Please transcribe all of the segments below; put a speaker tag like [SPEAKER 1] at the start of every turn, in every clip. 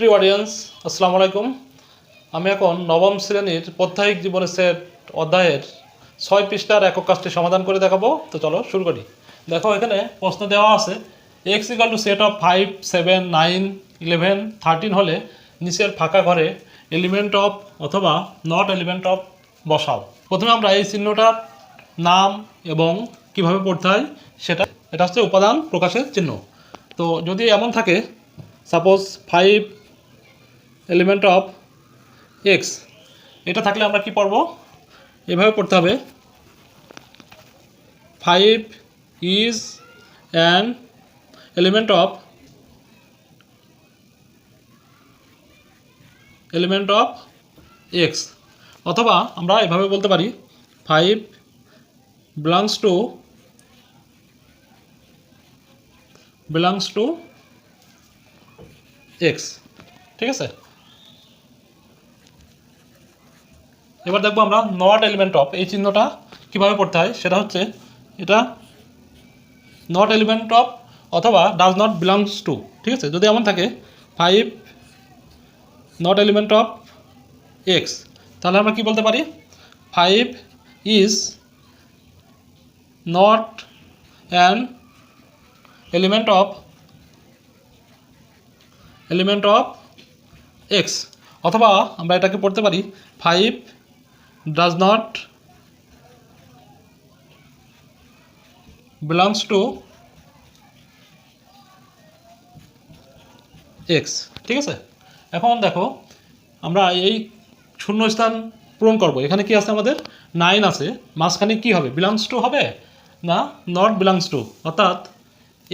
[SPEAKER 1] প্রিয় অডিয়েন্স আসসালামু আলাইকুম। আমি এখন নবম শ্রেণির প্রত্যাহিক জীবনের সেট অধ্যায়ের ছয় পৃষ্ঠার একক কাজটি সমাধান করে দেখাবো। তো চলো শুরু করি। দেখো, এখানে প্রশ্ন দেওয়া আছে X equal to set of five seven nine eleven thirteen হলে নিচের ফাঁকা ঘরে এলিমেন্ট অফ অথবা নট এলিমেন্ট অফ বসাও। প্রথমে আমরা এই চিহ্নটার নাম এবং কীভাবে পড়তে হয় সেটা, এটা হচ্ছে উপাদান প্রকাশের চিহ্ন। তো যদি এমন থাকে suppose five element of X এটা থাকলে আমরা কি পড়ব? এভাবে পড়তে হবে। Five is an element of element of X অথবা আমরা এভাবে বলতে পারি five belongs to belongs to X ঠিক আছে? এবার দেখব আমরা নট এলিমেন্ট অফ এই চিহ্নটা কীভাবে পড়তে হয়। সেটা হচ্ছে এটা নট এলিমেন্ট অফ অথবা ডাজ নট বিলংস টু ঠিক আছে? যদি এমন থাকে five not element of X তাহলে আমরা কি বলতে পারি? Five is not an element of element of X অথবা আমরা এটাকে পড়তে পারি five does not belongs to X ঠিক আছে? এখন দেখো, আমরা এই শূন্যস্থান পূরণ করব। এখানে কি আছে আমাদের? নাইন আছে। মাঝখানে কি হবে? বিলংস টু হবে? না নট বিলংস টু অর্থাৎ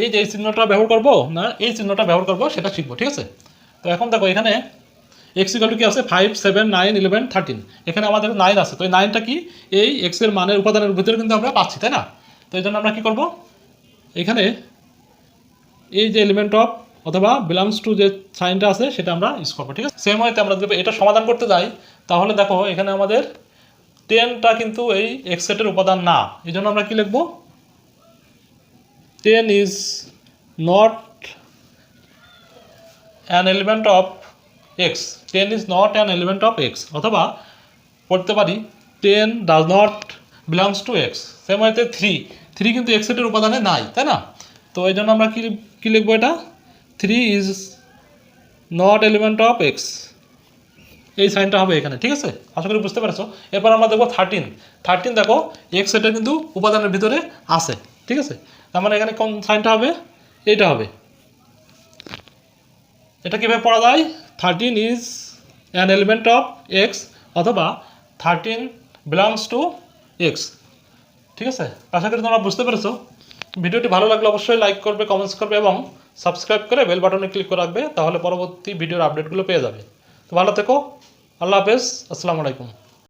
[SPEAKER 1] এই যে এই চিহ্নটা ব্যবহার করব, না, এই চিহ্নটা ব্যবহার করব, সেটা শিখব, ঠিক আছে? তো এখন দেখো, এখানে এক্স ইকাল টু কি আছে? Five seven nine eleven thirteen এখানে আমাদের নাইন আছে। তো এই নাইনটা কি? এই এক্সের মানের উপাদানের ভিতরে কিন্তু আমরা পাচ্ছি, তাই না? তো এই জন্য আমরা কী করব? এখানে এই যে এলিমেন্ট অফ অথবা বিলংস টু যে সাইনটা আছে, সেটা আমরা ইউজ করব, ঠিক আছে? সেম ওয়েতে আমরা যদি এটা সমাধান করতে যাই, তাহলে দেখো এখানে আমাদের টেনটা কিন্তু এই এক্স সেটের উপাদান না। এই জন্য আমরা কী লিখব? Ten is not an element of X ten is not an element of X অথবা পড়তে পারি ten does not belongs to X same ওয়েতে থ্রি থ্রি কিন্তু এক্স সেটের উপাদানে নাই, তাই না? তো এই জন্য আমরা কী কী লিখব এটা? Three is not element of X এই সাইনটা হবে এখানে, ঠিক আছে? আশা করি বুঝতে পারছ। এরপর আমরা দেখব থার্টিন থার্টিন দেখো এক্স সেটের কিন্তু উপাদানের ভিতরে আছে, ঠিক আছে? তার মানে এখানে কোন সাইনটা হবে? এইটা হবে। এটা কীভাবে পড়া যায়? Thirteen is an element of X অথবা থার্টিন বিলংস টু এক্স ঠিক আছে? আশা করি তোমরা বুঝতে পেরেছ। ভিডিওটি ভালো লাগলে অবশ্যই লাইক করবে কমেন্টস করবে এবং সাবস্ক্রাইব করে বেল বাটনে ক্লিক করে রাখবে, তাহলে পরবর্তী ভিডিওর আপডেটগুলো পেয়ে যাবে। তো ভালো থেকো। আল্লাহ হাফেজ। আসসালামু আলাইকুম।